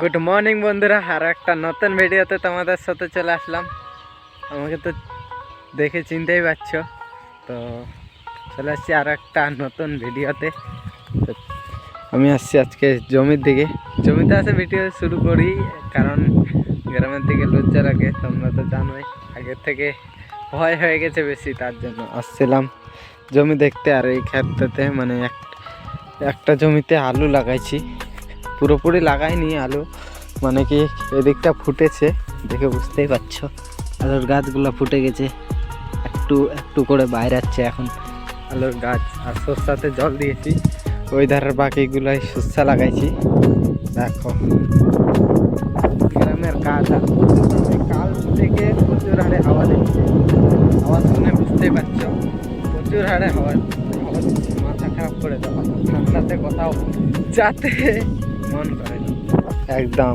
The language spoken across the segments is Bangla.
গুড মর্নিং বন্ধুরা। আর একটা নতুন ভিডিওতে তোমাদের সাথে চলে আসলাম। আমাকে তো দেখে চিনতেই পারছ। তো চলে আসছি আর একটা নতুন ভিডিওতে। আমি আসছি আজকে জমির দিকে। জমিতে আসে ভিডিও শুরু করি, কারণ গ্রামের দিকে লজ্জা লাগে, তোমরা তো জানোই। আগের থেকে ভয় হয়ে গেছে বেশি, তার জন্য আসছিলাম জমি দেখতে। আর এই ক্ষেত্রতে মানে এক একটা জমিতে আলু লাগাইছি। পুরোপুরি লাগাইনি আলু। মানে কি এদিকটা ফুটেছে, দেখে বুঝতেই পারছ। আলুর গাছগুলো ফুটে গেছে। একটু একটু করে বাইরাচ্ছে এখন। আলুর গাছ আর সস্তাতে জল দিয়েছি। ওই ধারের বাকিগুলাই সর্ষা লাগাইছি। দেখো। গ্রামের কাজ কাল থেকে প্রচুর হারে হাওয়া দিচ্ছে। আওয়াজ শুনে বুঝতেই পারছ। প্রচুর হারে হাওয়া হাওয়া মাথা খারাপ করে দেওয়া। ঠান্ডাতে কোথাও যাতে। একদম।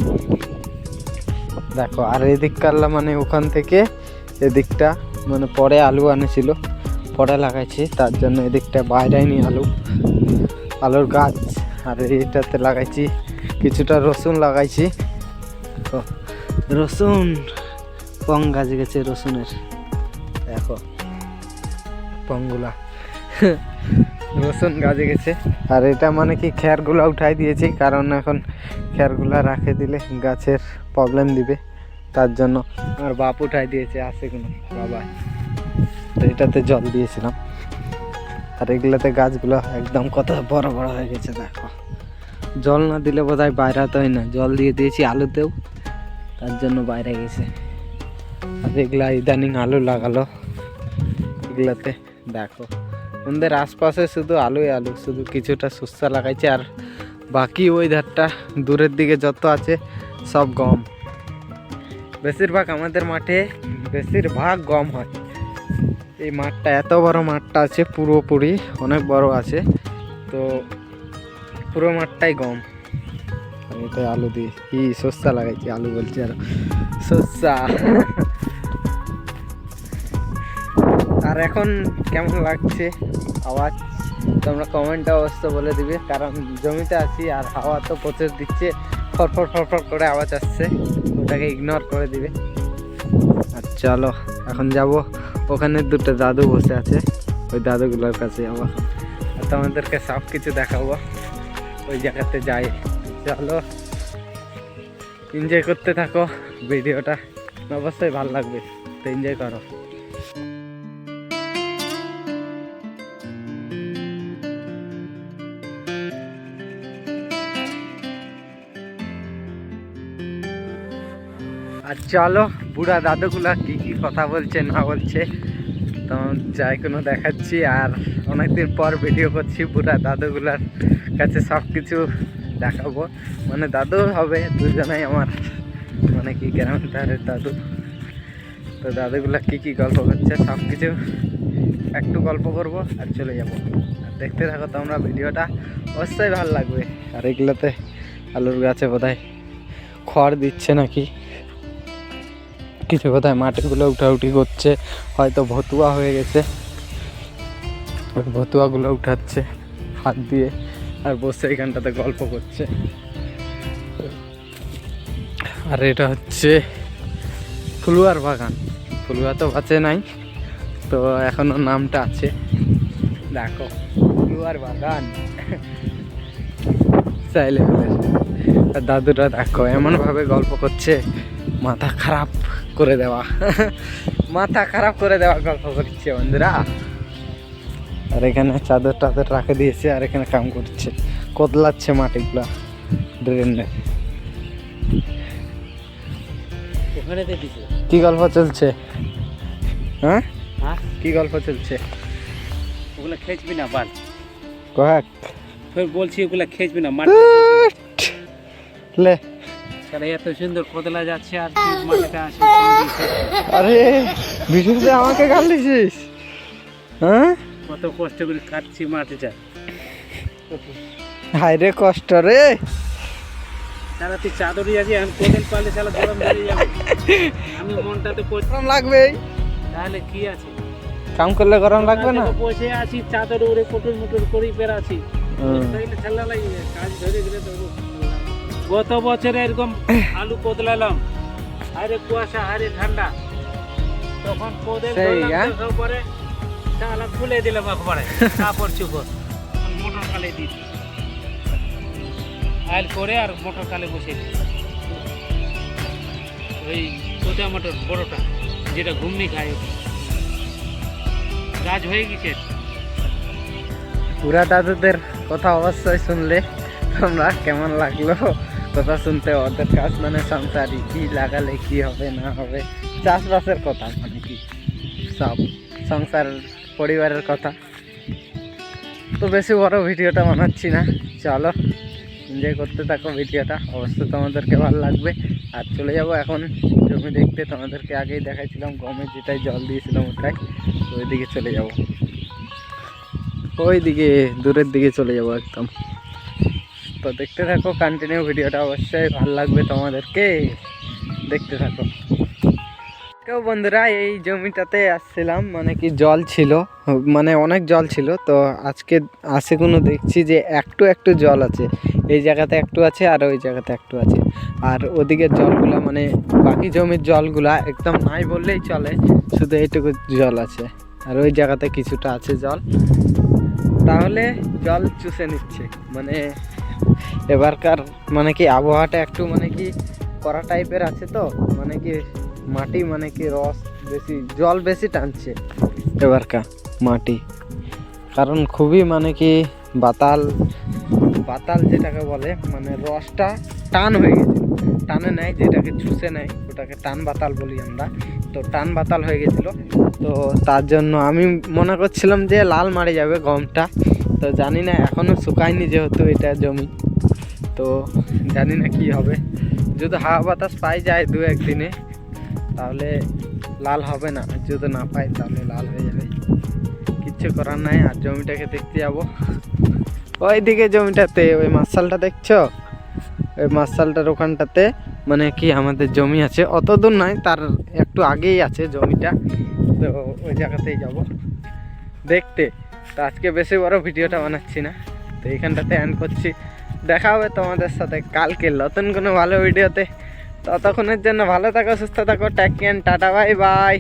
দেখো, আর এদিক কাল্লা মানে ওখান থেকে এদিকটা মানে পরে আলু আনেছিল, পরে লাগাইছি, তার জন্য এদিকটা বাইরেনি আলু, আলুর গাছ, আর এইটাতে লাগাইছি কিছুটা রসুন লাগাইছি। তো রসুন পং গাছ গেছে রসুনের, দেখো পংগুলা রসুন গাছে গেছে। আর এটা মানে কি খ্যারগুলো উঠাই দিয়েছি কারণ এখন খ্যারগুলো রাখে দিলে গাছের প্রবলেম দিবে তার জন্য। আমার বাপ উঠাই দিয়েছে আসে কোনো? বাবা। তো এটাতে জল দিয়েছিলাম। আর এগুলোতে গাছগুলো একদম কত বড় বড় হয়ে গেছে দেখো। জল না দিলে বোধ হয় বাইরাতে হয় না। জল দিয়ে দিয়েছি আলুতেও তার জন্য বাইরে গেছে। আর এগুলা ইদানিং আলু লাগালো। এগুলাতে দেখো। আমাদের আশপাশে শুধু আলুই আলু, শুধু কিছুটা সুস্তা লাগাইছে আর বাকি ওই ধারটা দূরের দিকে যত আছে সব গম বেশিরভাগ আমাদের মাঠে বেশিরভাগ গম হয়। এই মাঠটা, এত বড় মাঠটা আছে, পুরোপুরি অনেক বড় আছে। তো পুরো মাঠটাই গম আমি এটা আলু দিই কি সস্তা লাগাইছি আলু বলছি আর সস্তা আর এখন কেমন লাগছে? আওয়াজ তোমরা কমেন্টে অবশ্য বলে দিবে, কারণ জমিতে আছি আর হাওয়া তো প্রচুর দিচ্ছে। ফরফর ফরফর করে আওয়াজ আসছে, ওটাকে ইগনোর করে দিবে। আর চলো, এখন যাব। ওখানে দুটো দাদু বসে আছে, ওই দাদুগুলোর কাছে যাব। আর তোমাদেরকে সব কিছু দেখাবো, ওই জায়গাতে যাই। চলো এনজয় করতে থাকো ভিডিওটা। অবশ্যই ভালো লাগবে, তো এনজয় করো। আর চলো, বুড়া দাদুগুলা কি কি কথা বলছে, না বলছে, তো যাই, কোনো দেখাচ্ছি। আর অনেকদিন পর ভিডিও করছি, বুড়া দাদুগুলার কাছে সব কিছু দেখাবো। মানে দাদু হবে, দুজনেই আমার। মানে কি গ্রামের ধারের দাদু? তো দাদুগুলা কি কি গল্প করছে সব কিছু একটু গল্প করব আর চলে যাব। আর দেখতে থাকো তোমরা ভিডিওটা, অবশ্যই ভালো লাগবে। আর এগুলোতে আলুর গাছে বোধহয় খড় দিচ্ছে নাকি? কিছু কোথায় মাটিগুলো উঠাউঠি করছে, হয়তো ভতুয়া হয়ে গেছে। ওই ভতুয়াগুলো উঠাচ্ছে, হাত দিয়ে, আর বসে এখানটাতে গল্প করছে। আর এটা হচ্ছে ফুলুয়ার বাগান। ফুলুয়া তো বাঁচে নাই, তো এখনও নামটা আছে। দেখো, ফুলুয়ার বাগান। চাইলে আর দাদুরা দেখো, এমনভাবে গল্প করছে মাথা খারাপ করে দেওয়া। মাথা খারাপ করে দেওয়া গল্প করছে বন্ধুরা। আর এখানে চাদর টাদর রাখে দিয়েছে আর এখানে কাম করছে। কদলাচ্ছে মাটিগুলা ড্রেনে কি গল্প চলছে? হ্যাঁ? হ্যাঁ? কি গল্প চলছে? ওগুলা খেঁচবি না বাল কয়েক। ফের বলছি ওগুলা খেঁচবি না মাঠ লে। তাহলে এত সুন্দর কদলা যাচ্ছে আর মাঠে আসে আরে বিশুতে আমাকে গাল দিছিস? হ্যাঁ? কত কষ্ট করে কাটছি মাঠে যা হায় রে কষ্ট রে। তারা তুই চাদরই আছে আমি কোদেল পালে চালা গরম ধরে যাবে। আমি মনটাতে পড়ছি। গরম লাগবে তাহলে কি আছে? কাম করলে গরম লাগবে না? বসে আছি চাদর উড়ে কুটুর মুটুর করি বেড়াচ্ছি। হুম। তাইলে ঠান্ডা লাগবে কাজ ধরে গেলে তো গত বছরে এরকম আলু কোদলালাম আরে কুয়াশা আরে ঠান্ডা। তখন সেই, ধরলাম হ্যাঁ? পরে চালা খুলে দিলাম একবারে কাপড় চুপড়। মোটর কালে দিই। আইল করে আর মোটর কালে বসে ওই কোথা মোটর বড়টা যেটা ঘুমনি খায়। গাছ হয়ে গেছে। পুরা দাদুদের কথা অবশ্যই শুনলে তোমরা কেমন লাগল? কথা শুনতে ওদের কাজ মানে সংসারই কি লাগালে কি হবে, না হবে? চাষবাসের কথা মানে কি? সব সংসার, পরিবারের কথা। তো বেশি বড় ভিডিওটা বানাচ্ছি না। চলো এনজয় করতে থাকো ভিডিওটা। অবশ্যই তোমাদেরকে ভালো লাগবে। আর চলে যাব এখন জমি দেখতে। তোমাদেরকে আগেই দেখাইছিলাম গমে যেটাই জল দিয়েছিলাম ওটাই। ওইদিকে চলে যাব। ওই দিকে দূরের দিকে চলে যাব একদম। তো দেখতে থাকো কন্টিনিউ ভিডিওটা অবশ্যই ভালো লাগবে তোমাদেরকে। দেখতে থাকো। কেউ বন্ধুরা, এই জমিটাতে আসছিলাম মানে কি জল ছিল মানে অনেক জল ছিল। তো আজকে আসে কোনো দেখছি যে একটু একটু জল আছে। এই জায়গাতে একটু আছে আর ওই জায়গাতে একটু আছে। আর ওদিকের জলগুলা মানে বাকি জমির জলগুলা একদম নাই বললেই চলে, শুধু এইটুকু জল আছে। আর ওই জায়গাতে কিছুটা আছে জল। তাহলে জল চুষে নিচ্ছে মানে এবারকার মানে কি আবহাওয়াটা একটু মানে কি করা টাইপের আছে তো মানে কি মাটি মানে কি রস বেশি, জল বেশি টানছে এবারকার মাটি। কারণ খুবই মানে কি বাতাল বাতাল যেটাকে বলে মানে রসটা টান হয়ে গেছে। টানে নেয় যেটাকে চুষে নেয় ওটাকে টান বাতাল বলি আমরা। তো টান বাতাল হয়ে গেছিল। তো তার জন্য আমি মনে করছিলাম যে লাল মারে যাবে গমটা। তো জানি না এখনও শুকায়নি যেহেতু এটা জমি। তো জানি না কি হবে। যদি হাওয়া বাতাস পাই যায় দু একদিনে, তাহলে লাল হবে না। যদি না পাই, তাহলে লাল হয়ে যাবে। কিচ্ছু করার নাই, আর জমিটাকে দেখতে যাব। ওই দিকে জমিটাতে, ওই মার্শালটা দেখছ? ওই মার্শালটার ওখানটাতে মানে কি আমাদের জমি আছে। অত দূর নয়, তার একটু আগেই আছে জমিটা। তো ওই জায়গাতেই যাব। দেখতে। তো আজকে বেশি বড় ভিডিওটা বানাচ্ছি না। তো এইখানটাতে অ্যান্ড করছি। দেখা হবে তোমাদের সাথে কালকে নতুন কোনো ভালো ভিডিওতে। ততক্ষণের জন্য ভালো থাকো, সুস্থ থাকো ট্যাক টাটা বাই বাই